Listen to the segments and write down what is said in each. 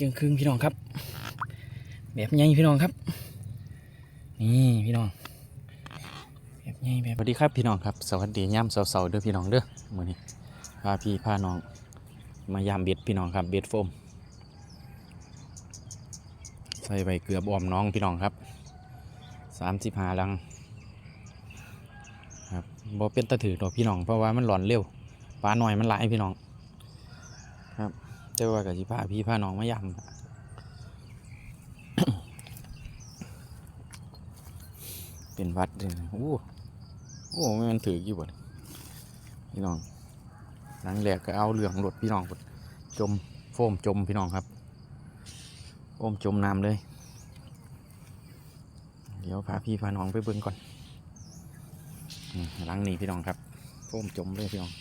จึงครึ่งพี่น้องครับ แบบใหญ่พี่น้องครับ นี่พี่น้อง แบบใหญ่แบบสวัสดีครับพี่น้องครับสวัสดีย่ำเสาๆเด้อพี่น้องเด้อมื้อนี้พาพี่พาน้อง มายามเบ็ดพี่น้องครับเบ็ดโฟมใส่ใบเกลือบออมน้องพี่น้องครับสามสิบห้าลังครับบ่เป็นตะถือดอกพี่น้องเพราะว่ามันหลอนเร็วปลาหน่อยมันหลายพี่น้องครับ แต่ว่ากับสิพาพี่พาน้องมายามเป็นวัดเลยโอ้โอ้มันถือกี่บทพี่น้องหลังแรกก็เอาเหลืองหลดพี่น้องพุ่นจมโฟมจมพี่น้องครับโอมจมน้ำเลย เดี๋ยวพาพี่พาน้องไปเบิ่งก่อนหลังนี้พี่น้องครับโอมจมเลยพี่น้อง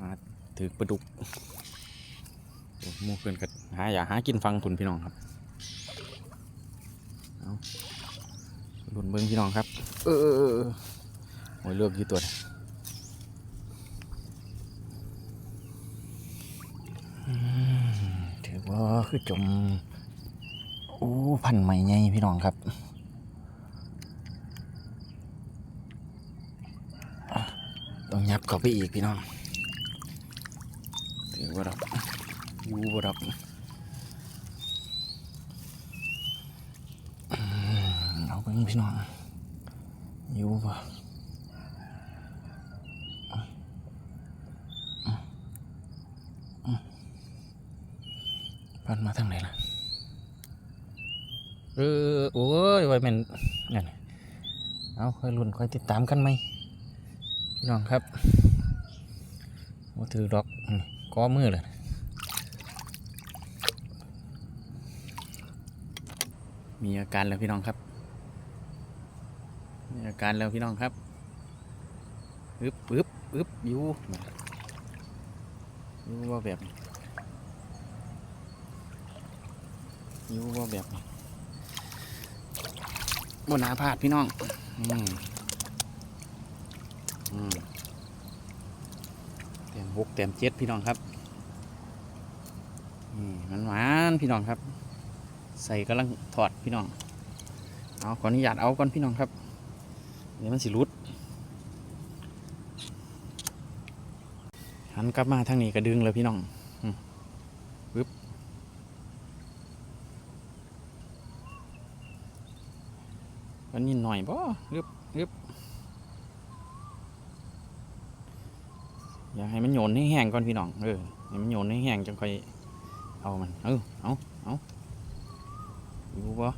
อ่า ถือปลาดุกโอ้หมูเกินกันหาอย่าหากินฟังคุณพี่น้องครับเอาหลุนเบิ่งพี่น้องครับ เออเออเออเออโอ้ยเลือกอยู่ตัวถือว่าคือจมโอ้พันใหม่ไงพี่น้องครับต้องยับเข้าไปอีกพี่น้อง ถือว่าดอกอยูบ่ดอเอาไปพี่น้องอยูบ่พันมาทางไหนล่ะเออโอ้ยไว้เป็นนั่นเอาค่อยลุ้นค่อยติดตามกันไหมพี่น้องครับว่าถือดอก ก้อมือเลยมีอาการแล้วพี่น้องครับมีอาการแล้วพี่น้องครับอึบอึบอึบอยู่อยู่ว่าแบบอยู่ว่าแบบบนหนาพาดพี่น้อง อืมอืม ต็มหกเต็มเจ็ดพี่น้องครับนี่มันหวานพี่น้องครับ ใส่กำลังถอดพี่น้องเอาขออนุญาตเอาก่อนพี่น้องครับเดี๋ยวมันสิรุดหันกลับมาทางนี้ก็ดึงเลยพี่น้องมันนิดหน่อยบ่รึบรึบ อยากให้มันโยนให้แห้งก่อนพี่น้อง เออ ให้มันโยนให้แห้งจังค่อยเอามัน เออ เอาเอาอยู่บ่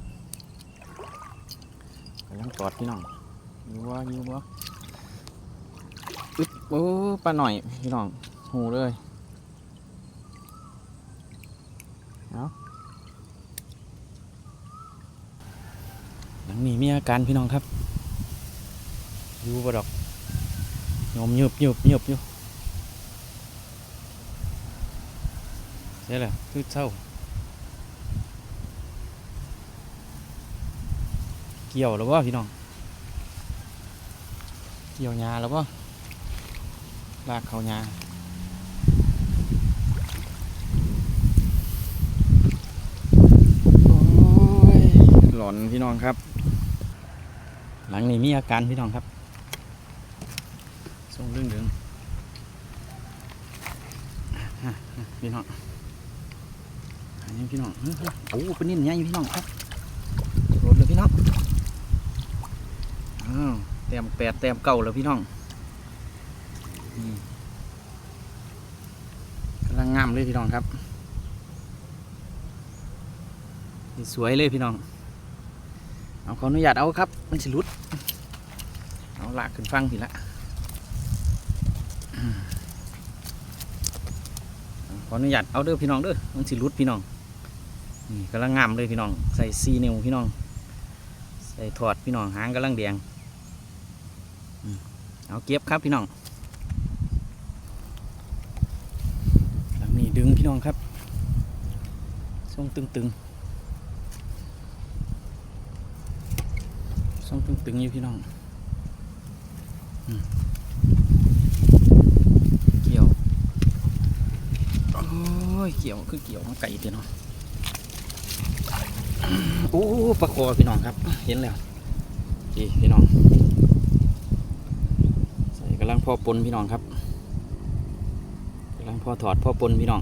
กำลังตอดพี่น้องอยู่บ่อยู่บ่อึ๊บโอ้ปลาหน่อยพี่น้อง หูเลยเอาหลังนี้มีอาการพี่น้องครับอยู่บ่ดอกยมยุบยุบยุบอยู่ ใช่แหละคือเศร้า เกี่ยวแล้วบ่พี่น้อง เกี่ยวหญ้าแล้วบ่ลากเขาหญ้าโอยหลอนพี่น้องครับ หลังนี้มีอาการพี่น้องครับส่งเรื่องเดืองพี่น้อง นนี้พี่น้องเฮ้ยเฮ้ยโอ้เป็นนิ่นใหญ่พี่น้องครับโดดเลยพี่น้องอ้าวแต้มแปดแต้มเก่าแล้วพี่น้องกำลังงามเลยพี่น้องครับ สวยเลยพี่น้อง เอาขออนุญาตเอาครับ มันสิลุด เอาลากขึ้นฟังทีละขออนุญาตเอาเด้อพี่น้องเด้อมันสิลุดพี่น้อง นี่กำลังงามเลยพี่น้อง ใส่ซีนิ้วพี่น้อง ใส่ถอดพี่น้องหางกำลังแดงเอาเก็บครับพี่น้องหลังนี้ดึงพี่น้องครับทรงตึงๆส่งตึงๆอยู่พี่น้องอืมยว โอ้ย เกี่ยว คือเกี่ยวมาไก่เดียวเนาะ โอ้ปลาคอพี่น้องครับ เห็นแล้วพี่พี่น้อง ใส่กำลังพ่อปนพี่น้องครับกำลังพ่อถอดพ่อปนพี่น้อง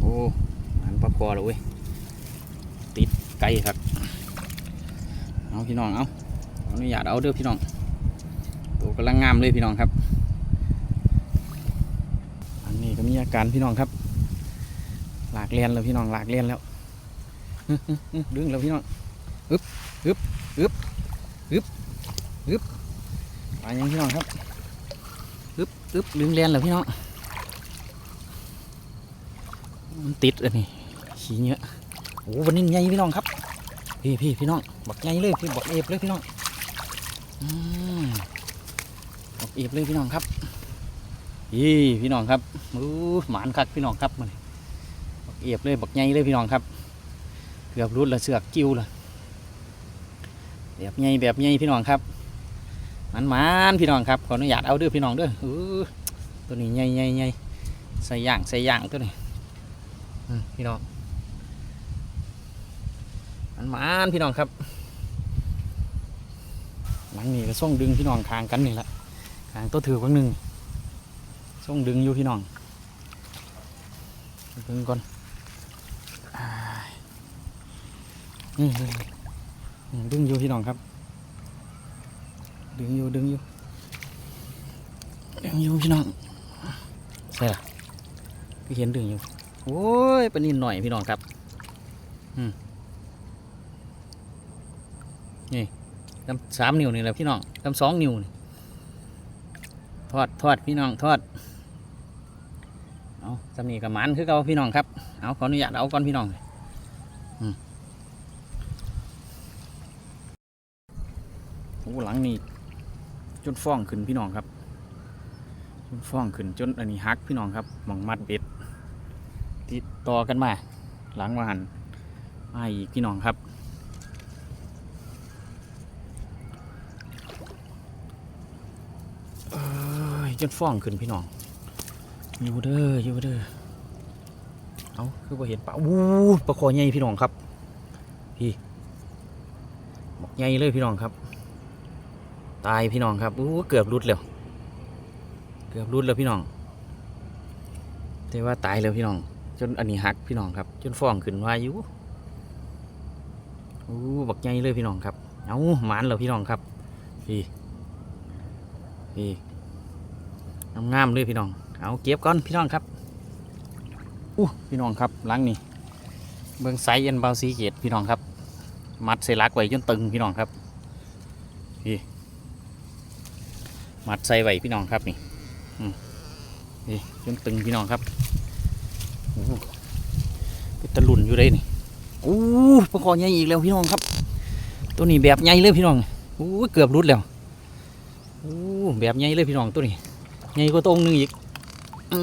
โอ้หันปลาคอแล้วเว้ยติดไก่ครับเอาพี่น้องเอาออนุญาตเอาเด้อพี่น้องตัวกำลังงามเลยพี่น้องครับ อันนี้ก็มีอาการพี่น้องครับ หลากเลียนแล้วพี่น้องหลากเลียนแล้ว ดึงแล้วพี่น้องอึบอึบอึบอึบอึบไปยังพี่น้องครับอึบอึบดึงเลียนแล้วพี่น้องมันติดอันนี้ขี้เงี้ยโอ้วันนี้ใหญ่พี่น้องครับ พี่พี่พี่น้องบักใหญ่เลยพี่บักเอฟเลยพี่น้องอืมบักเอฟเลยพี่น้องครับยี่พี่น้องครับอู้หมานคักพี่น้องครับมันบักเอฟเลยบักใหญ่เลยพี่น้องครับ เกือบรุดละเสือกกิ้วละแบบใหญ่แบบใหญ่พี่น้องครับมันมานพี่น้องครับขออนุญาตเอาเด้อพี่น้องเด้อเออตัวนี้ใหญ่ใหญ่ใหญ่ใส่ย่างใส่ย่างตัวนี้พี่น้องมันมานพี่น้องครับหลังนี้ก็ส่งดึงพี่น้องคางกันนี่แหละคางตัวถือคนหนึ่งส่งดึงอยู่พี่น้องดึงก่อนอ่า ดึงอืมดึงอยู่พี่น้องครับ ดึงอยู่ดึงอยู่ดึงอยู่พี่น้องใช่ละพี่เห็นดึงอยู่โอ้ยปนนินหน่อยพี่น้องครับทำสามนิ้วนี่แหละพี่น้องทำสองนิ้วนี่ทอดทอดพี่น้องทอดเอาสำนีกับมันคือเก่าพี่น้องครับเอาขออนุญาตเอาก่อนพี่น้องอืมโอ้หลัง นี่จนฟ้องขึ้นพี่น้องครับ จนฟ้องขึ้นจนอันนี้ฮักพี่น้องครับมองมัดเบ็ดติดต่อกันมา หลังวานมาอีกพี่น้องครับเอ้ยจนฟ้องขึ้นพี่น้อง อยู่เด้ออยู่เด้อ เอาคือว่าเห็นปลาวู้ปลาคอใหญ่พี่น้องครับ พี่บอกใหญ่เลยพี่น้องครับ ตายพี่น้องครับอู้เกือบรุดแล้วเกือบรุดแล้วพี่น้องแต่ว่าตายแล้วพี่น้อง จนอันนี้หักพี่น้องครับ จนฟองขึ้นว่าอยู่อู้บักใหญ่เลยพี่น้องครับเอาหมานแล้วพี่น้องครับพี่พี่งามเลยพี่น้อง เอาเก็บก่อนพี่น้องครับอู้พี่น้องครับหลังนี่เบื้องไซเอ็นเบาสีเกตพี่น้องครับ มัดใส่ลักไว้จนตึงพี่น้องครับพี่ มัดใส่ไว้พี่น้องครับนี่นี่จนตึงพี่น้องครับโอ้เป็นตะลุนอยู่เลยนี่โอ้ปลาคอใหญ่อีกแล้วพี่น้องครับ ตัวนี้แบบใหญ่เลยพี่น้องโอ้เกือบรุดแล้วโอ้แบบใหญ่เลยพี่น้องตัวนี้ใหญ่กว่าตัวองนึงอีกอื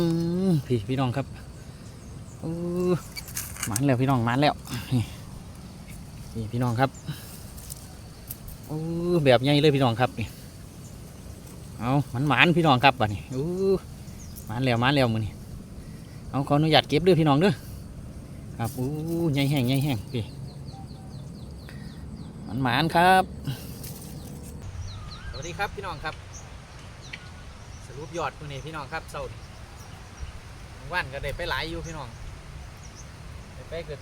มพี่พี่น้องครับโอ้มันแล้วพี่น้องมันแล้วนี่นี่พี่น้องครับโอ้แบบใหญ่เลยพี่น้องครับนี่ เอามันหมานพี่น้องครับบัดนี้โอ้หมันแล้วหมันแล้วมือนี่เอาขออนุญาตเก็บด้วยพี่น้องเด้อครับโอ้ใหญ่แห้งใหญ่แห้งพี่มันหมานครับ สวัสดีครับพี่น้องครับ สรุปยอดมือนี้พี่น้องครับเศร้านี่วันก็ได้ไปหลายอยู่พี่น้องได้ไปเกิด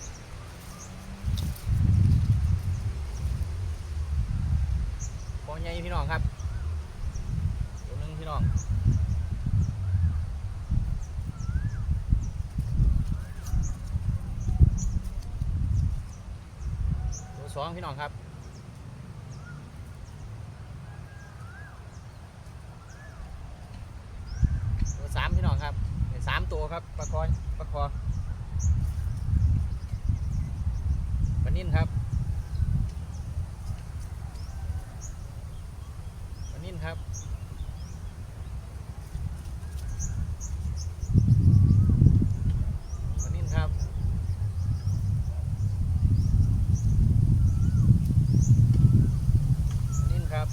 พอใหญ่พี่น้องครับี่น้องตัวสองพี่น้องครับตัวสามพี่น้องครับสามตัวครับปลาคอยปลาคอปลานิ่นครับปลานิ่นครับปลานิ่นครับปลานิ่นครับ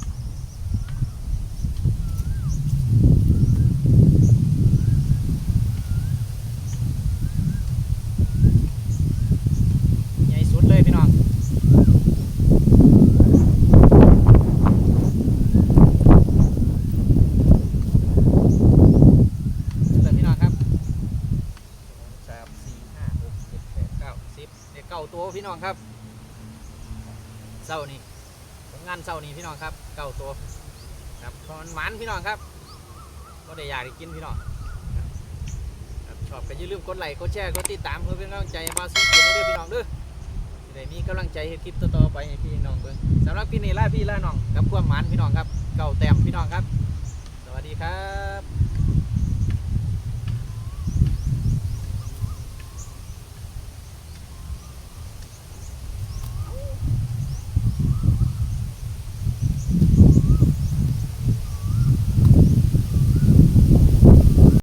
ป เด็กเก่าตัวพี่น้องครับเศร้านี่ผลงานเศร้านี่พี่น้องครับเก้าตัวครับเพราะมันหมันพี่น้องครับก็ได้อยากได้กินพี่น้องครับชอบก็อย่าลืมกดไลค์กดแชร์กดติดตามเพื่อเป็นกำลังใจมาสู้เกียรติด้วยพี่น้องด้อจะได้มีกำลังใจให้คลิปต่อๆไปให้พี่น้องเบิ่งสำหรับพี่นี่ล่าพี่ล่าน้องกับความหมันพี่น้องครับ เก้าแต้มพี่น้องครับ สวัสดีครับ